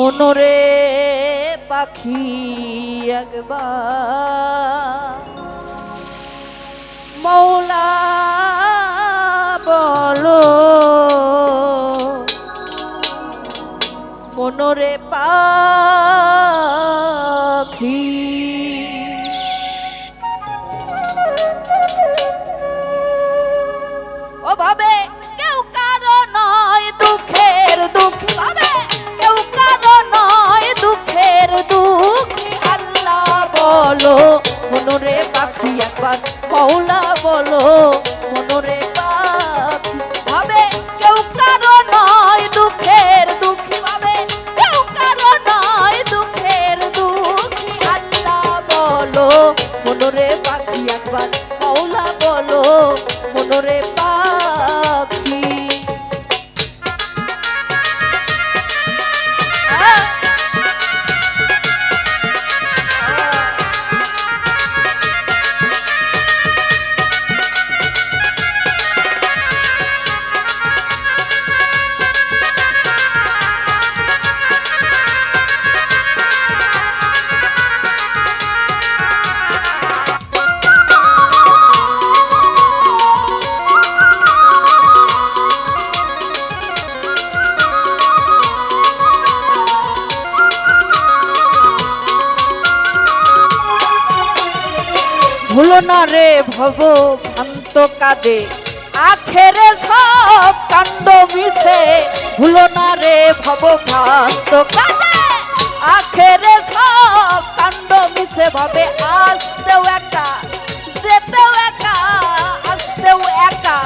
মনোরে পাখি একবার। মৌলা একবার মৌলা বলো, মনরে পাখি ভাবে কেউ কারও নয় দুঃখের দুঃখী, ভাবে কেউ কারও নয় দুঃখের দুঃখী। আল্লাহ বলো, মনরে পাখি একবার মৌলা বলো, মনোরে ভুলো না রে ভব, ভ্রান্ত কাঁদে। আখেরে সব কাণ্ড মিশে, ভুলো না রে ভব, ভ্রান্ত কাঁদে। আখেরে সব কাণ্ড মিশে, ভাবে আসতেও একা, যেতেও একা, আসতেও একা,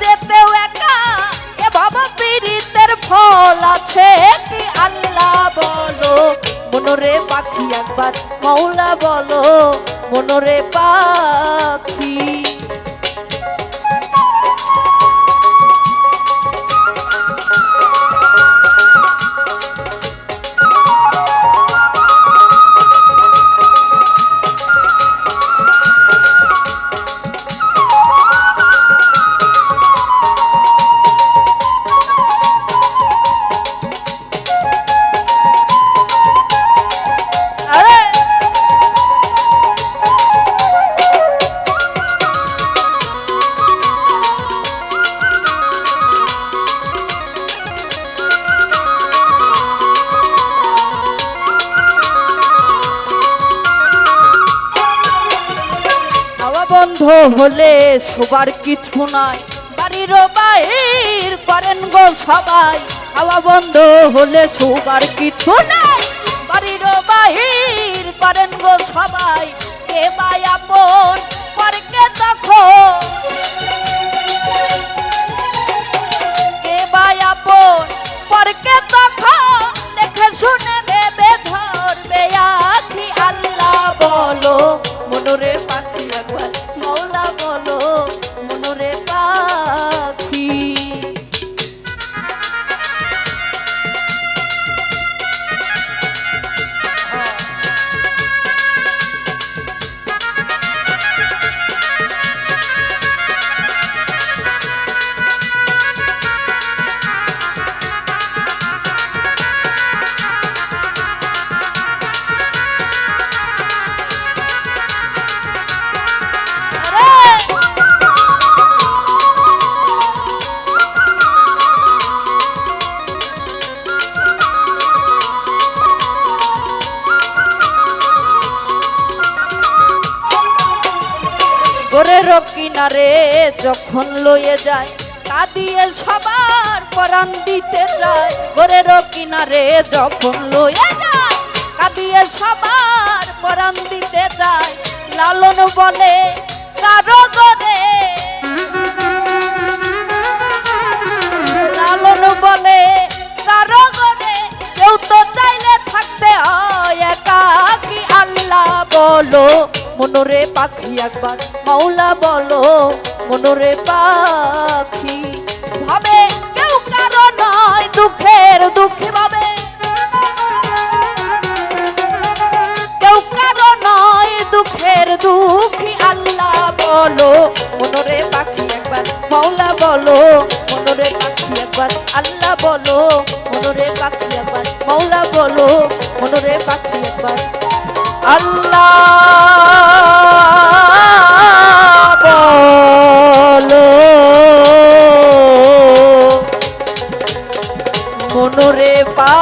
যেতেও একা। এ বাবা পীড়িতের ফল আছে কি আল্লাহ বলো? মনোরে পাখি একবার, মৌলা বলো মনোরে পাখি বন্ধ হলে সবার কিছু নাই। বাড়ির বাহির করেন গো সবাই, হাওয়া বন্ধ হলে সবার কিছু নাই। বাড়ির বাহির করেন গো সবাই, কে বাই আপন পরকে তখন? কে বাই আপন পরকে তখন? দেখে শুনে ভেবে ধরবে আখি আল্লাহ বলো, মনোরে পাখি কিনারে যখন লয়ে যায় কাঁদিয়ে সবার পরাণ দিতে যায়। ঘরের কিনারে যখন লয়ে যায় কাঁদিয়ে সবার পরাণ দিতে যায়। লালন বলে কারও গরে লালন বলে কারও গরে কেউ তো চাইলে থাকতে হয় একা। কি আল্লাহ বলো? মনোরে পাখি একবার মাওলা বলো, মনোরে পাখি। ভাবে কেউ কারও নয়, দুঃখের দুঃখী ভাবে। কেউ কারও নয়, দুঃখের দুঃখী আল্লাহ বলো, মনোরে পাখি একবার। মাওলা বলো, মনোরে পাখি একবার। আল্লাহ বলো, মনোরে পাখি একবার। মাওলা বলো, মনোরে পাখি একবার। আল্লাহ মনরে পা